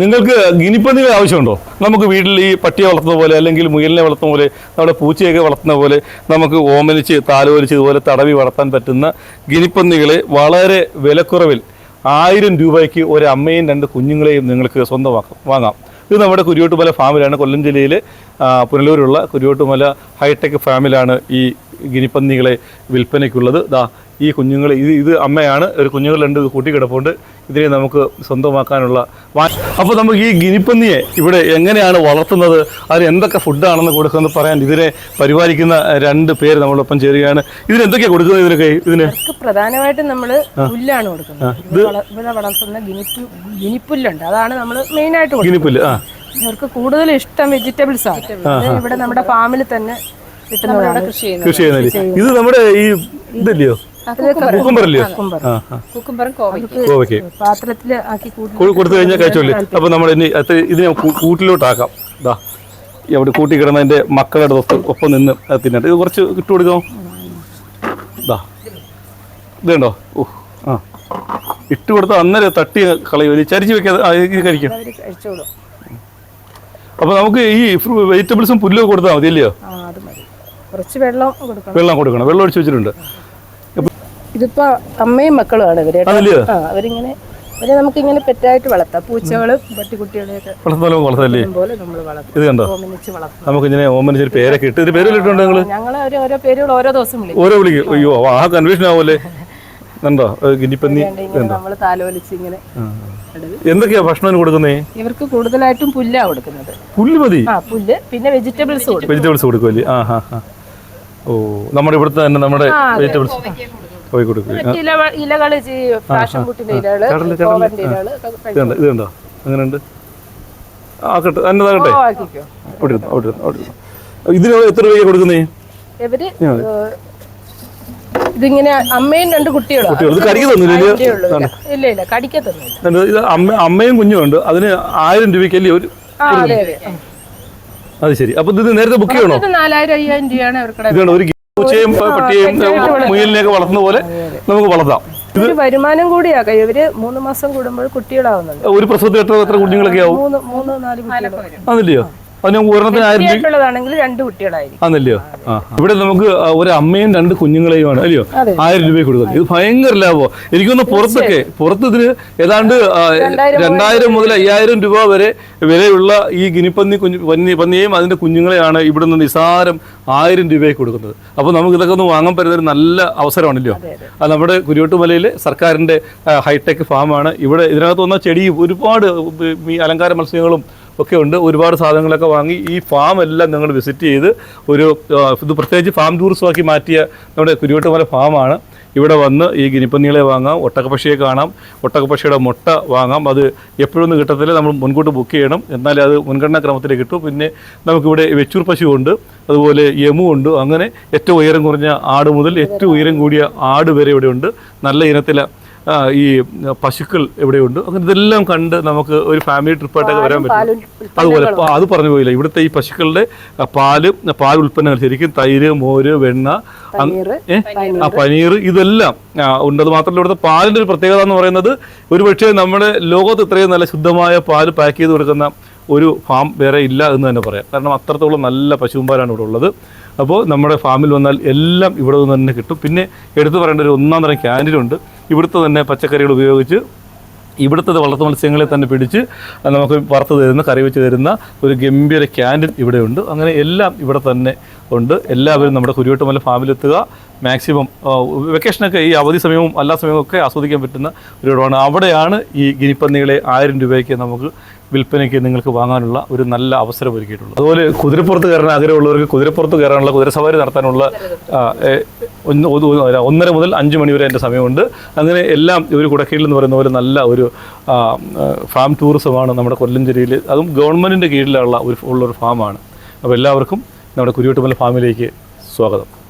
നിങ്ങൾക്ക് ഗിനിപ്പന്നികൾ ആവശ്യമുണ്ടോ? നമുക്ക് വീട്ടിൽ ഈ പട്ടിയെ വളർത്തുന്ന പോലെ അല്ലെങ്കിൽ മുയലിനെ വളർത്തുന്ന പോലെ നമ്മുടെ പൂച്ചയൊക്കെ വളർത്തുന്ന പോലെ നമുക്ക് ഓമനിച്ച് താലോലിച്ച് ഇതുപോലെ തടവി വളർത്താൻ പറ്റുന്ന ഗിനിപ്പന്നികളെ വളരെ വിലക്കുറവിൽ ആയിരം രൂപയ്ക്ക് ഒരു അമ്മയും രണ്ട് കുഞ്ഞുങ്ങളെയും നിങ്ങൾക്ക് സ്വന്തമാക്കാം വാങ്ങാം. ഇത് നമ്മുടെ കുരിയോട്ടുമല ഫാമിലാണ്. കൊല്ലം ജില്ലയിലെ ആ, പുനലൂരുള്ള കുരിയോട്ടുമല ഹൈടെക് ഫാമിലാണ് ഈ ഗിനിപ്പന്നികളെ വിൽപ്പനയ്ക്കുള്ളത്. ദാ ഈ കുഞ്ഞുങ്ങൾ ഇത് ഇത് അമ്മയാണ് ഒരു കുഞ്ഞുങ്ങൾ രണ്ട് കൂട്ടിക്കിടപ്പുണ്ട്. ഇതിനെ നമുക്ക് സ്വന്തമാക്കാനുള്ള അപ്പോൾ നമുക്ക് ഈ ഗിനിപ്പന്നിയെ ഇവിടെ എങ്ങനെയാണ് വളർത്തുന്നത്? അതിന് എന്തൊക്കെ ഫുഡാണെന്ന് കൊടുക്കുന്നത് പറയാൻ ഇതിനെ പരിപാലിക്കുന്ന രണ്ട് പേര് നമ്മളൊപ്പം ചേരുകയാണ്. ഇതിന് എന്തൊക്കെയാണ് കൊടുക്കുന്നത് ഇതിനൊക്കെ? ഇതിന് പ്രധാനമായിട്ടും നമ്മൾ പുല്ലാണ് കൊടുക്കുന്നത്. ഇവിടെ വള- ഇവിടെ വളർത്തുന്ന ഗിനിപ്പു ഗിനിപ്പുല്ലുണ്ട്. അതാണ് നമ്മൾ മെയിനായിട്ട് കൊടുക്കുന്നത്. ഗിനിപ്പുല്ല് ആ. ഇവർക്ക് കൂടുതൽ ഇഷ്ടം വെജിറ്റബിൾസ് ആണ്. ഇവിടെ നമ്മുടെ ഫാമിൽ തന്നെ കിട്ടുന്നതാണ്. കൃഷി ചെയ്യുന്നത്. ഇത് നമ്മുടെ ഈ ഇതില്ലയോ? കോവയ്ക്കും. കോവയ്ക്ക്. പാത്രത്തിൽ ആക്കി കൂട്ടി കൊ- കൊടുത്തു കഴിഞ്ഞാൽ കഴിച്ചോല്ലേ അപ്പോൾ നമ്മൾ ഇനി ഇതിനെ കൂട്ടിലോട്ടാക്കാം. ഇതാ അവിടെ കൂട്ടി കിടന്നതിന്റെ മക്കളുടെ ഒപ്പം ഒപ്പം നിന്ന് തിന്നിട്ട്. ഇത് കുറച്ച് ഇട്ട് കൊടുക്കോ ഇതാ ഇതുണ്ടോ? ഓ ആ. ഇട്ട് കൊടുത്ത അന്നേരം തട്ടി കളയും. ചരിച്ചു ചരിച്ച് വെക്കാതെ കഴിക്കും. അപ്പൊ അപ്പോൾ നമുക്ക് ഈ വെജിറ്റബിൾസും പുല്ലൊക്കെ കൊടുത്താൽ മതി അല്ലയോ ആ അത് കുറച്ച് വെള്ളം കൊടുക്കണം. വെള്ളം കൊടുക്കണം. വെള്ളം ഒഴിച്ച് വെച്ചിട്ടുണ്ട്. ഇതിപ്പോ അമ്മയും മക്കളുമാണ് ഇവർ. ആ അവരിങ്ങനെ ഇവരെ നമുക്ക് ഇങ്ങനെ പെറ്റായിട്ട് വളർത്താം. പൂച്ചകളും പട്ടിക്കുട്ടികളെയൊക്കെ പോലെ നമ്മൾ വളർത്തും. ഇത് കണ്ടോ? ഓമനിച്ച് വളർത്തും. നമുക്കിങ്ങനെ ഓമനിച്ച് ഒരു പേരൊക്കെ ഇട്ട് ഇതിന് പേരിലിട്ടുണ്ട് നിങ്ങൾ ഞങ്ങൾ ഓരോ പേരുകൾ ഓരോ ദിവസം വിളിക്കും. ഓരോ വിളിക്കും. അയ്യോ ആ കൺഫ്യൂഷൻ ആവുമല്ലേ? കണ്ടോ? ഒരു ഗിനിപ്പന്നി നമ്മൾ താലോലിച്ച് ഇങ്ങനെ എന്തൊക്കെയാ ഭക്ഷണം കൊടുക്കുന്നേ? ഇവർക്ക് കൂടുതലായിട്ടും പുല്ലാ കൊടുക്കുന്നത്. പുല്ല് മതി? ആ പുല്ല് പിന്നെ വെജിറ്റബിൾസ് കൊടുക്കും. വെജിറ്റബിൾസ് കൊടുക്കുമല്ലേ ആ ഹാ ഹാ. ഓ നമ്മുടെ ഇവിടുത്തെ തന്നെ നമ്മുടെ വെജിറ്റബിൾസ്. പോയി കൊടുക്കും. മറ്റ് ഇല ഇലകൾ ഫാഷൻ ഇലകൾ ആക്കട്ടെ എന്നതാകട്ടെ അവിടെ ഇരുന്നു അവിടെ ഇരുന്നു അവിടെ ഇരുന്നു ഇതിന് എത്ര രൂപ കൊടുക്കുന്നേ? ഇവർ ഇതിങ്ങനെ അമ്മയും രണ്ട് കുട്ടികളും. അമ്മയും അതിന് ആയിരം രൂപയ്ക്കല്ലേ ഒരു ആ അതെ ശരി. അപ്പൊ ഇത് നേരത്തെ ബുക്ക് ചെയ്യണോ? നാലായിരം അയ്യായിരം രൂപയാണ് ഒരു പൂച്ചയും പട്ടിയെയും മുയലിനെയൊക്കെ വളർത്തുന്ന പോലെ നമുക്ക് വളർത്താം. ഒരു വരുമാനം കൂടിയാക്കാം. ഇവർ മൂന്ന് മാസം കൂടുമ്പോൾ കുട്ടികളാവുന്നുണ്ട്. ഒരു പ്രസവത്തിൽ എത്ര എത്ര കുഞ്ഞുങ്ങളൊക്കെ ആവും? മൂന്ന് മൂന്ന് നാല് കുട്ടികൾ ആന്നില്ലയോ രണ്ട് കുട്ടികളായിരിക്കും. ആന്നല്ലയോ ഇവിടെ നമുക്ക് ഒരു അമ്മയും രണ്ട് കുഞ്ഞുങ്ങളെയുമാണ് അല്ലയോ. ആയിരം രൂപ കൊടുക്കുന്നത് ഇത് ഭയങ്കര ലാഭമോ എനിക്കൊന്ന് പുറത്തൊക്കെ പുറത്ത് ഇതിന് ഏതാണ്ട് രണ്ടായിരം മുതൽ അയ്യായിരം രൂപ വരെ വിലയുള്ള ഈ ഗിനിപ്പന്നി കുഞ്ഞു പന്നി പന്നിയെയും അതിന്റെ കുഞ്ഞുങ്ങളെയാണ് ഇവിടെ നിന്ന് നിസാരം ആയിരം രൂപയ്ക്ക് കൊടുക്കുന്നത്. അപ്പോൾ നമുക്ക് ഇതൊക്കെ ഒന്ന് വാങ്ങാൻ പറ്റുന്ന ഒരു നല്ല അവസരമാണല്ലോ അത് നമ്മുടെ കുരുവട്ടുമലയിലെ സർക്കാരിന്റെ ഹൈടെക് ഫാമാണ്. ഇവിടെ ഇതിനകത്ത് വന്ന ചെടി ഒരുപാട് ഈ അലങ്കാര മത്സ്യങ്ങളും ഒക്കെ ഉണ്ട്. ഒരുപാട് സാധനങ്ങളൊക്കെ വാങ്ങി ഈ ഫാം എല്ലാം ഞങ്ങൾ വിസിറ്റ് ചെയ്ത് ഒരു ഇത് പ്രത്യേകിച്ച് ഫാം ടൂറിസമാക്കി മാറ്റിയ നമ്മുടെ കുരുവട്ടുമല ഫാമാണ് ഇവിടെ വന്ന് ഈ ഗിനിപ്പന്നികളെ വാങ്ങാം ഒട്ടകപ്പക്ഷിയെ കാണാം. ഒട്ടകപ്പക്ഷിയുടെ മുട്ട വാങ്ങാം. അത് എപ്പോഴൊന്നും കിട്ടത്തില്ല. നമ്മൾ മുൻകൂട്ട് ബുക്ക് ചെയ്യണം. എന്നാലേ അത് മുൻഗണനാ ക്രമത്തിൽ കിട്ടും. പിന്നെ നമുക്കിവിടെ വെച്ചൂർ പശുവുണ്ട് അതുപോലെ യമു ഉണ്ട്. അങ്ങനെ ഏറ്റവും ഉയരം കുറഞ്ഞ ആട് മുതൽ ഏറ്റവും ഉയരം കൂടിയ ആട് വരെ ഇവിടെ ഉണ്ട്. നല്ല ഇനത്തിലെ ഈ പശുക്കൾ എവിടെയുണ്ട്? അങ്ങനെ ഇതെല്ലാം കണ്ട് നമുക്ക് ഒരു ഫാമിലി ട്രിപ്പായിട്ടൊക്കെ വരാൻ പറ്റും. പാലും അതുപോലെ അത് പറഞ്ഞു പോയില്ല. ഇവിടുത്തെ ഈ പശുക്കളുടെ പാൽ പാൽ ഉൽപ്പന്നങ്ങൾ ശരിക്കും തൈര് മോര് വെണ്ണ? ആ പനീർ ഇതെല്ലാം ഉണ്ടത് ഉണ്ട്. അത് മാത്രമല്ല ഇവിടുത്തെ പാലിന്റെ ഒരു പ്രത്യേകത എന്ന് പറയുന്നത് ഒരുപക്ഷെ നമ്മുടെ ലോകത്ത് ഇത്രയും നല്ല ശുദ്ധമായ പാൽ പാക്ക് ചെയ്ത് കൊടുക്കുന്ന ഒരു ഫാം വേറെ ഇല്ല എന്ന് തന്നെ പറയാം. കാരണം അത്രത്തോളം നല്ല പശുമ്പാലാണ് ഇവിടെ ഉള്ളത്. അപ്പോൾ നമ്മുടെ ഫാമിൽ വന്നാൽ എല്ലാം ഇവിടെ നിന്ന് തന്നെ കിട്ടും. പിന്നെ എടുത്തു പറയേണ്ട ഒരു ഒന്നാം തരം ക്യാന്റീനുണ്ട് ഇവിടുത്തെ തന്നെ പച്ചക്കറികൾ ഉപയോഗിച്ച് ഇവിടുത്തെ വളർത്തു മത്സ്യങ്ങളെ തന്നെ പിടിച്ച് നമുക്ക് വറുത്ത് തരുന്ന കറി വെച്ച് തരുന്ന ഒരു ഗംഭീര ക്യാന്റീൻ ഇവിടെയുണ്ട്. അങ്ങനെ എല്ലാം ഇവിടെ തന്നെ ഉണ്ട്. എല്ലാവരും നമ്മുടെ കുരുവട്ടുമല ഫാമിലെത്തുക മാക്സിമം വെക്കേഷനൊക്കെ ഈ അവധി സമയവും എല്ലാ സമയവും ഒക്കെ ആസ്വദിക്കാൻ പറ്റുന്ന ഒരു ഇടമാണ്. അവിടെയാണ് ഈ ഗിനിപ്പന്നികളെ ആയിരം രൂപയ്ക്ക് നമുക്ക് വിൽപ്പനയ്ക്ക് നിങ്ങൾക്ക് വാങ്ങാനുള്ള ഒരു നല്ല അവസരം ഒരുക്കിയിട്ടുള്ളത്. അതുപോലെ കുതിരപ്പുറത്ത് കയറാൻ ആഗ്രഹമുള്ളവർക്ക് കുതിരപ്പുറത്ത് കയറാനുള്ള കുതിരസവാരി നടത്താനുള്ള ഒന്നര മുതൽ അഞ്ച് മണി വരെ എന്റെ സമയമുണ്ട്. അങ്ങനെ എല്ലാം ഒരു കുടക്കീഴിൽ എന്ന് പറയുന്ന പോലെ നല്ല ഒരു ഫാം ടൂറിസമാണ് നമ്മുടെ കൊല്ലം ജില്ലയിൽ അതും ഗവൺമെന്റിന്റെ കീഴിലുള്ള ഒരു ഉള്ളൊരു ഫാമാണ് അപ്പോൾ എല്ലാവർക്കും നമ്മുടെ കുരുവട്ടുമല ഫാമിലേക്ക് സ്വാഗതം.